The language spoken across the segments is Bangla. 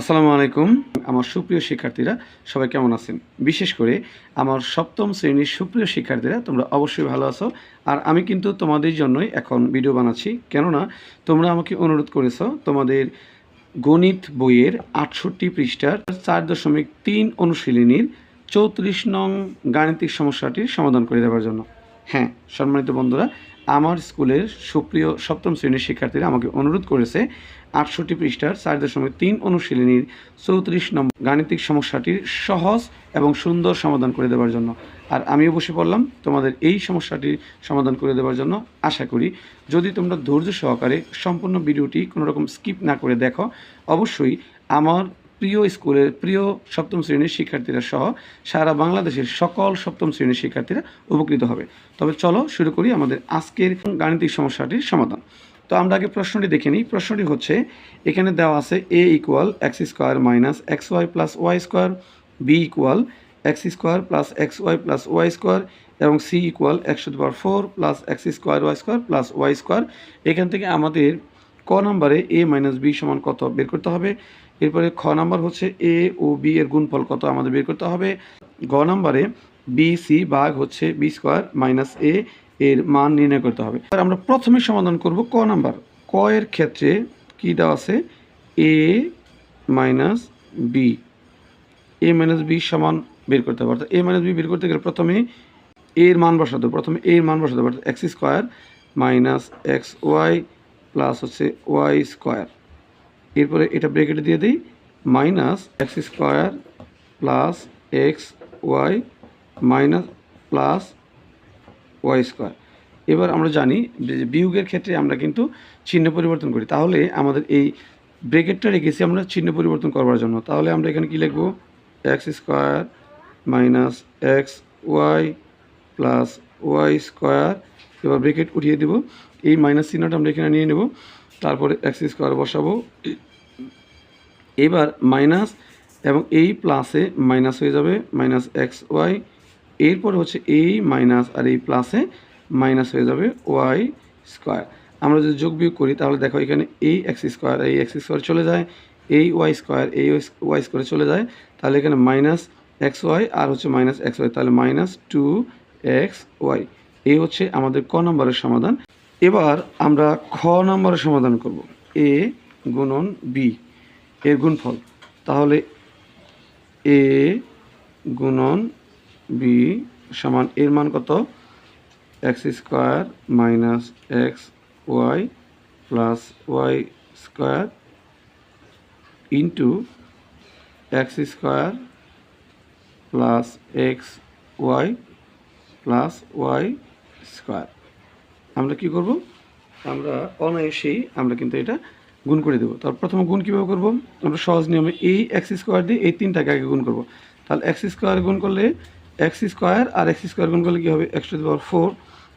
আসসালামু আলাইকুম। আমার সুপ্রিয় শিক্ষার্থীরা, সবাই কেমন আছেন? বিশেষ করে আমার সপ্তম শ্রেণির সুপ্রিয় শিক্ষার্থীরা, তোমরা অবশ্যই ভালো আছো। আর আমি কিন্তু তোমাদের জন্যই এখন ভিডিও বানাচ্ছি। কেননা, তোমরা আমাকে অনুরোধ করেছ তোমাদের গণিত বইয়ের আটষট্টি পৃষ্ঠার চার দশমিক তিন অনুশীলনীর চৌত্রিশ নং গাণিতিক সমস্যাটির সমাধান করে দেওয়ার জন্য। হ্যাঁ সম্মানিত বন্ধুরা আমার স্কুলের সুপ্রিয় সপ্তম শ্রেণির শিক্ষার্থীরা আমাকে অনুরোধ করেছে আটষট্টি পৃষ্ঠার চার দশমিক তিন অনুশীলনীর চৌত্রিশ নম্বর গাণিতিক সমস্যাটির সহজ এবং সুন্দর সমাধান করে দেওয়ার জন্য। আর আমিও বসে পড়লাম তোমাদের এই সমস্যাটির সমাধান করে দেওয়ার জন্য। আশা করি যদি তোমরা ধৈর্য সহকারে সম্পূর্ণ ভিডিওটি কোনো রকম স্কিপ না করে দেখো, অবশ্যই আমার প্রিয় স্কুলের প্রিয় সপ্তম শ্রেণির শিক্ষার্থীরা সহ সারা বাংলাদেশের সকল সপ্তম শ্রেণির শিক্ষার্থীরা উপকৃত হবে। তবে চলো শুরু করি আমাদের আজকের গাণিতিক সমস্যাটির সমাধান। তো আমরা আগে প্রশ্নটি দেখে নিই। প্রশ্নটি হচ্ছে, এখানে দেওয়া আছে A equal X square minus X Y plus Y square B equal X square plus X Y plus Y square এবং সি ইকুয়াল একশো power four plus X square Y square plus Y square এখান থেকে আমাদের ক নম্বরে এ মাইনাস বি সমান কত বের করতে হবে? এরপরে খ নাম্বার হচ্ছে এ ও বি এর গুণফল কত আমাদের বের করতে হবে। গ নাম্বারে বি, সি ভাগ হচ্ছে বি স্কোয়ার মাইনাস এ এর মান নির্ণয় করতে হবে। আর আমরা প্রথমে সমাধান করব ক নাম্বার। ক এর ক্ষেত্রে কী দেওয়া আছে? A minus B. A minus B সমান বের করতে হবে। অর্থাৎ এ মাইনাস বি বের করতে গেলে প্রথমে এর মান বসাতে প্রথমে এর মান বসাতে হবে। অর্থাৎ X square minus X Y plus হচ্ছে ওয়াই স্কোয়ার। এরপরে এটা ব্রেকেটে দিয়ে দিই minus X square plus X Y minus plus Y square এবার আমরা জানি যে বিয়োগের ক্ষেত্রে আমরা কিন্তু চিহ্ন পরিবর্তন করি। তাহলে আমাদের এই ব্রেকেটটা রেখেছি আমরা চিহ্ন পরিবর্তন করবার জন্য। তাহলে আমরা এখানে কি লিখব? X square minus X Y plus Y square এবার ব্রেকেট উঠিয়ে দেব। এই মাইনাস চিহ্নটা আমরা এখানে নিয়ে নেব। তারপরে এক্স স্কোয়ার বসাবো। এবার মাইনাস এবং এই প্লাসে মাইনাস হয়ে যাবে মাইনাস এক্স ওয়াই এরপর হচ্ছে এই মাইনাস আর এই প্লাসে মাইনাস হয়ে যাবে ওয়াই স্কোয়ার আমরা যদি যোগ বিয়োগ করি, তাহলে দেখো এখানে এই এক্স স্কোয়ার এই এক্স স্কোয়ার চলে যায়, এই ওয়াই স্কোয়ার এই ওয়াই স্কোয়ার চলে যায়, তাহলে এখানে মাইনাস এক্স ওয়াই আর হচ্ছে মাইনাস এক্স ওয়াই তাহলে মাইনাস টু এক্স ওয়াই এই হচ্ছে আমাদের ক নম্বরের সমাধান। এবার আমরা খ নম্বরের সমাধান করব এ গুণন বি এর গুণফল। তাহলে এ গুণন বি সমান এর মান কত? X square minus X Y plus Y square into X square plus X Y plus Y square. আমরা কি করব? আমরা অনায়াসেই আমরা কিন্তু এটা গুণ করে দেবো। তার প্রথমে গুণ কীভাবে করব? আমরা সহজ নিয়মে এই এক্স স্কোয়ার দিয়ে এই তিনটাকে আগে গুণ করব। তাহলে এক্স স্কোয়ার গুণ করলে এক্স স্কোয়ার আর এক্স স্কোয়ার গুণ করলে কী হবে? এক্স টু পাওয়ার ফোর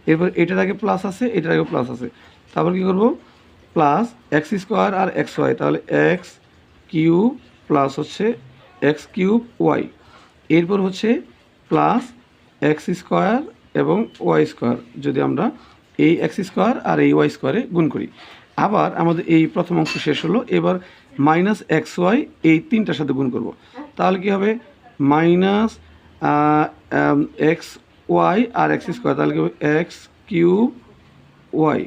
এরপর এটার আগে প্লাস আছে, এটার আগে প্লাস আছে। তারপর কী করব? প্লাস এক্স স্কোয়ার আর এক্স ওয়াই তাহলে এক্স কিউব প্লাস হচ্ছে এক্স কিউব ওয়াই এরপর হচ্ছে প্লাস এক্স স্কোয়ার এবং ওয়াই স্কোয়ার যদি আমরা এই এক্স স্কোয়ার আর এই ওয়াই স্কোয়ারে গুণ করি। আবার আমাদের এই প্রথম অংশ শেষ হলো, এবার মাইনাস এক্স ওয়াই এই তিনটার সাথে গুণ করব। তাহলে কি হবে? মাইনাস এক্স ওয়াই আর এক্স স্কোয়ার তাহলে কি হবে? এক্স কিউব ওয়াই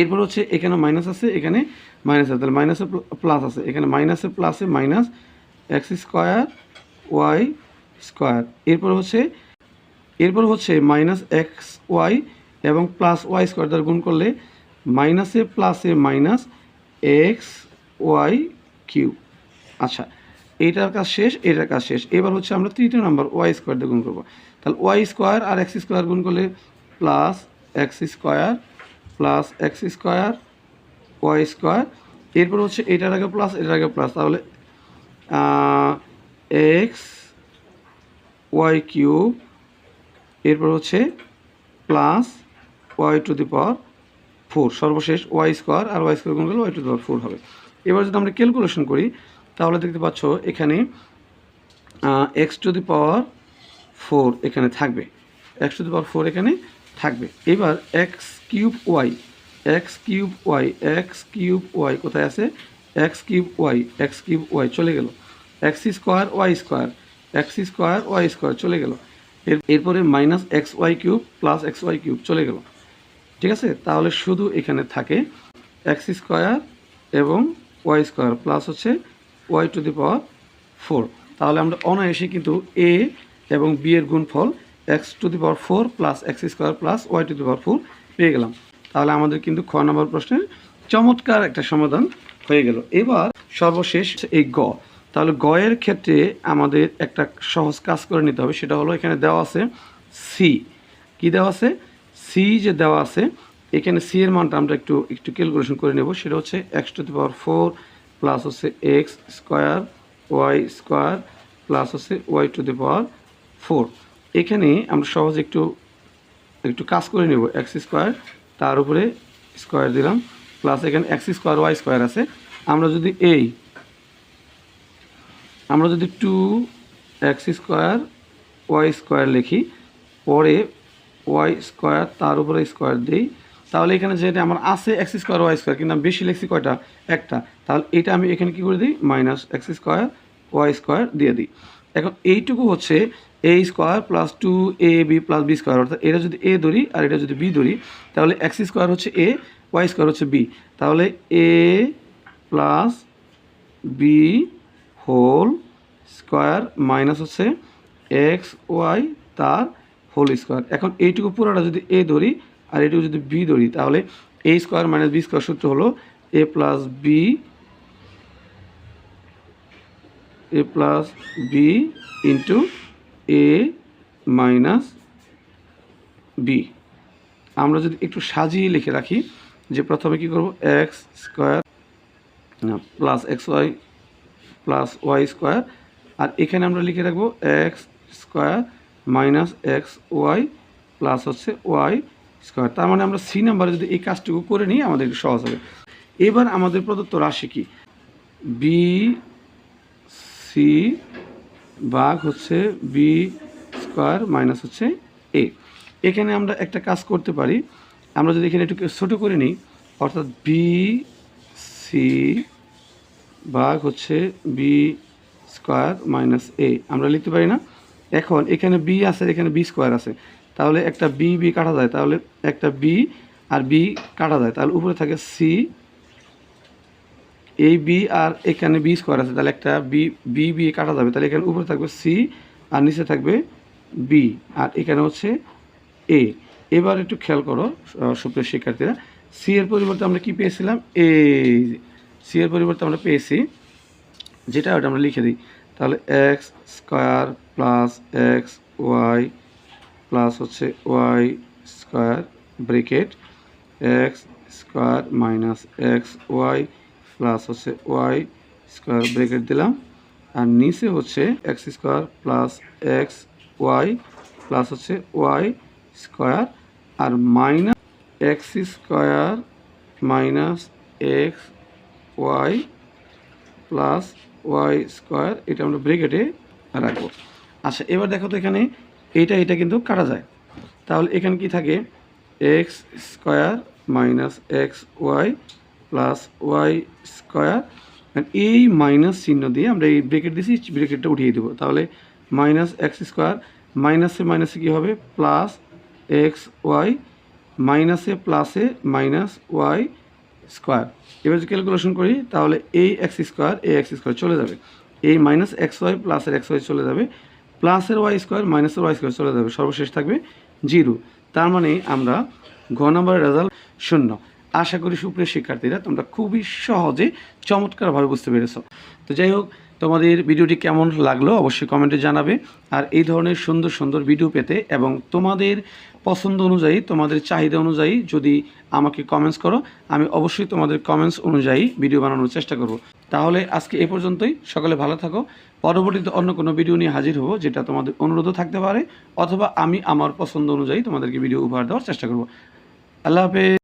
এরপর হচ্ছে এখানে মাইনাস আছে, এখানে মাইনাস আছে, তাহলে মাইনাসের প্লাস আছে। এখানে মাইনাসের প্লাসে minus X square Y square এরপর হচ্ছে এরপর হচ্ছে মাইনাস এক্স ওয়াই এবং প্লাস ওয়াই স্কোয়ার দ্বারা গুণ করলে মাইনাসে প্লাসে মাইনাস এক্স ওয়াই কিউ। আচ্ছা এইটার কাজ শেষ এটার কাজ শেষ। এবার হচ্ছে আমরা তৃতীয় নম্বর ওয়াই স্কোয়ার দিয়ে গুণ করব। তাহলে ওয়াই স্কোয়ার আর এক্স স্কোয়ার গুণ করলে plus X square, plus X square, Y square. এরপর হচ্ছে এটার আগে প্লাস, এটার আগে প্লাস। তাহলে এক্স ওয়াই কিউব, এরপর হচ্ছে plus Y to the power four সর্বশেষ ওয়াই স্কোয়ার আর ওয়াই স্কোয়ার গুণ করলে ওয়াই টু পাওয়ার ফোর হবে। এবার যদি আমরা ক্যালকুলেশন করি, তাহলে দেখতে পাচ্ছ এখানে X to the power four এখানে থাকবে। X to the power four এখানে থাকবে। এবার X cube Y X cube Y X cube Y কোথায় আছে? X cube Y X cube Y চলে গেল। X square Y square X square Y square চলে গেল। এর, এরপরে minus X Y cube plus X Y cube চলে গেল। ঠিক আছে? তাহলে শুধু এখানে থাকে এক্স স্কোয়ার এবং ওয়াই স্কোয়ার প্লাস হচ্ছে Y to the power four. তাহলে আমরা অনায়াসে কিন্তু এ এবং বি এর গুণফল X to the power four plus X square plus Y to the power four পেয়ে গেলাম। তাহলে আমাদের কিন্তু খ নম্বর প্রশ্নের চমৎকার একটা সমাধান হয়ে গেল। এবার সর্বশেষ এই গ। তাহলে গ এর ক্ষেত্রে আমাদের একটা সহজ কাজ করে নিতে হবে, সেটা হলো এখানে দেওয়া আছে সি কি দেওয়া আছে? সি যে দেওয়া আছে, এখানে সি এর মানটা আমরা একটু একটু ক্যালকুলেশন করে নেব। সেটা হচ্ছে X to the power four plus হচ্ছে X square Y square plus হচ্ছে Y to the power four এখানে আমরা সহজে একটু একটু কাজ করে নেব। এক্স স্কোয়ার তার উপরে স্কোয়ার দিলাম প্লাস এখানে এক্স স্কোয়ার ওয়াই স্কোয়ার আছে। আমরা যদি এই, আমরা যদি two X square Y square লিখি, পরে ওয়াই স্কোয়ার, তার উপরে স্কোয়ার দিই। তাহলে এখানে যেটা আমার আছে, এক্স স্কোয়ার, ওয়াই স্কোয়ার কিন্তু আমি বেশি লিখছি কয়টা? একটা। তাহলে এটা আমি এখানে কি করে দিই? Minus X square, Y square দিয়ে দিই। এখন এইটুকু হচ্ছে A square plus two A B plus B square. অর্থাৎ এটা যদি এ ধরি আর এটা যদি বি ধরি, তাহলে এক্স স্কোয়ার হচ্ছে এ, ওয়াই স্কোয়ার হচ্ছে বি। তাহলে A plus B whole square minus হচ্ছে এক্স ওয়াই, তার হোল স্কোয়ার এখন এইটুকু পুরোটা যদি এ ধরি, আর এইটুকু যদি বি ধরি, তাহলে A square minus B square সূত্র হলো A plus B A plus B into A minus B আমরা যদি একটু সাজিয়ে লিখে রাখি, যে প্রথমে কি করব? X square plus X Y plus Y square আর এখানে আমরা লিখে রাখব X square minus X Y plus হচ্ছে ওয়াই স্কোয়ার তার মানে আমরা সি নাম্বারে যদি এই কাজটুকু করে নিই, আমাদের সহজ হবে। এবার আমাদের প্রদত্ত রাশি কি? বি সি ভাগ হচ্ছে বি স্কোয়ার মাইনাস হচ্ছে এ এখানে আমরা একটা কাজ করতে পারি। আমরা যদি এখানে একটু ছোটো করে নিই, অর্থাৎ বি সি ভাগ হচ্ছে বি স্কোয়ার মাইনাস এ আমরা লিখতে পারি না? এখন এখানে বি আছে, এখানে বি স্কোয়ার আছে। তাহলে একটা বি বি কাটা যায়, তাহলে একটা বি আর বি কাটা যায়। তাহলে উপরে থাকে সি এই বি আর এখানে বি স্কোয়ার আছে। তাহলে একটা বি বি বি কাটা যাবে। তাহলে এখানে উপরে থাকবে সি আর নিচে থাকবে বি আর এখানে হচ্ছে এ এবার একটু খেয়াল করো সুপ্রিয় শিক্ষার্থীরা। সি এর পরিবর্তে আমরা কি পেয়েছিলাম? এ সি এর পরিবর্তে আমরা পেয়েছি, যেটা ওটা আমরা লিখে দিই। তাহলে X square plus X Y plus হচ্ছে Y square bracket X square minus X Y plus হচ্ছে ওয়াই স্কোয়ার ব্রেকেট দিলাম। আর নিচে হচ্ছে X square plus X Y plus হচ্ছে ওয়াই স্কোয়ার আর minus X square minus X Y plus Y square এটা আমরা ব্রেকেটে রাখব। আচ্ছা এবার দেখো তো এখানে এইটা এটা কিন্তু কাটা যায়। তাহলে এখানে কি থাকে? X square minus X Y plus Y square এই মাইনাস চিহ্ন দিয়ে আমরা এই ব্রেকেট দিয়েছি ব্রেকেটটা উঠিয়ে দেবো। তাহলে মাইনাস এক্স স্কোয়ার মাইনাসে মাইনাসে কী হবে? প্লাস এক্স ওয়াই মাইনাসে প্লাসে মাইনাস ওয়াই স্কোয়ার এবার যদি ক্যালকুলেশন করি, তাহলে এই এক্স স্কোয়ার এই এক্স স্কোয়ার চলে যাবে। এই মাইনাস এক্স ওয়াই প্লাসের এক্স ওয়াই চলে যাবে। প্লাসের ওয়াই স্কোয়ার, মাইনাসের ওয়াই স্কোয়ার চলে যাবে, সর্বশেষ থাকবে জিরো। তার মানে আমরা ঘ নম্বরের রেজাল্ট শূন্য। আশা করি সুপ্রিয় শিক্ষার্থীরা, তোমরা খুবই সহজে, চমৎকারভাবে বুঝতে পেরেছ। তো যাই হোক, তোমাদের ভিডিওটি কেমন লাগল অবশ্যই কমেন্টে জানাবে। আর এই ধরনের সুন্দর সুন্দর ভিডিও পেতে এবং তোমাদের পছন্দ অনুযায়ী, তোমাদের চাহিদা অনুযায়ী যদি আমাকে কমেন্টস করো, আমি অবশ্যই তোমাদের কমেন্টস অনুযায়ী ভিডিও বানানোর চেষ্টা করব। তাহলে আজকে এ পর্যন্তই। সকলে ভালো থাকো। পরবর্তীতে অন্য কোনো ভিডিও নিয়ে হাজির হব, যেটা তোমাদের অনুরোধও থাকতে পারে, অথবা আমি আমার পছন্দ অনুযায়ী তোমাদেরকে ভিডিও উপহার দেওয়ার চেষ্টা করব। আল্লাহ হাফেজ।